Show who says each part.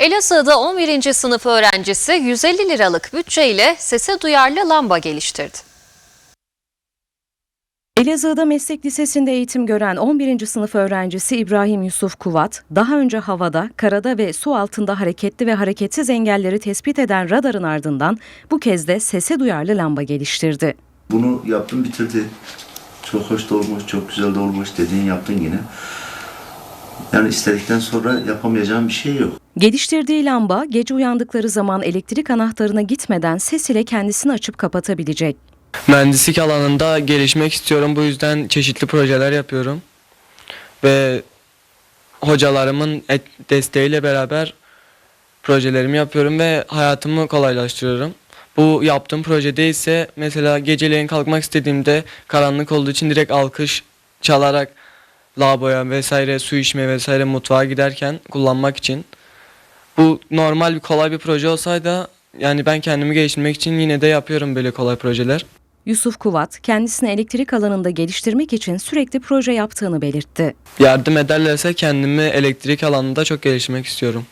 Speaker 1: Elazığ'da 11. sınıf öğrencisi 150 liralık bütçeyle sese duyarlı lamba geliştirdi.
Speaker 2: Elazığ'da meslek lisesinde eğitim gören 11. sınıf öğrencisi İbrahim Yusuf Kuvat, daha önce havada, karada ve su altında hareketli ve hareketsiz engelleri tespit eden radarın ardından bu kez de sese duyarlı lamba geliştirdi.
Speaker 3: Bunu yaptım bitirdi. Çok hoş da olmuş, çok güzel de olmuş dediğin yaptın yine. Yani istedikten sonra yapamayacağım bir şey yok.
Speaker 2: Geliştirdiği lamba gece uyandıkları zaman elektrik anahtarına gitmeden ses ile kendisini açıp kapatabilecek.
Speaker 4: Mühendislik alanında gelişmek istiyorum. Bu yüzden çeşitli projeler yapıyorum. Ve hocalarımın desteğiyle beraber projelerimi yapıyorum ve hayatımı kolaylaştırıyorum. Bu yaptığım projede ise mesela geceleyin kalkmak istediğimde karanlık olduğu için direkt alkış çalarak lavaboya vesaire su içmeye vesaire mutfağa giderken kullanmak için. Bu normal bir kolay bir proje olsaydı yani ben kendimi geliştirmek için yine de yapıyorum böyle kolay projeler.
Speaker 2: Yusuf Kuvat, kendisini elektrik alanında geliştirmek için sürekli proje yaptığını belirtti.
Speaker 4: yardım ederlerse kendimi elektrik alanında çok geliştirmek istiyorum.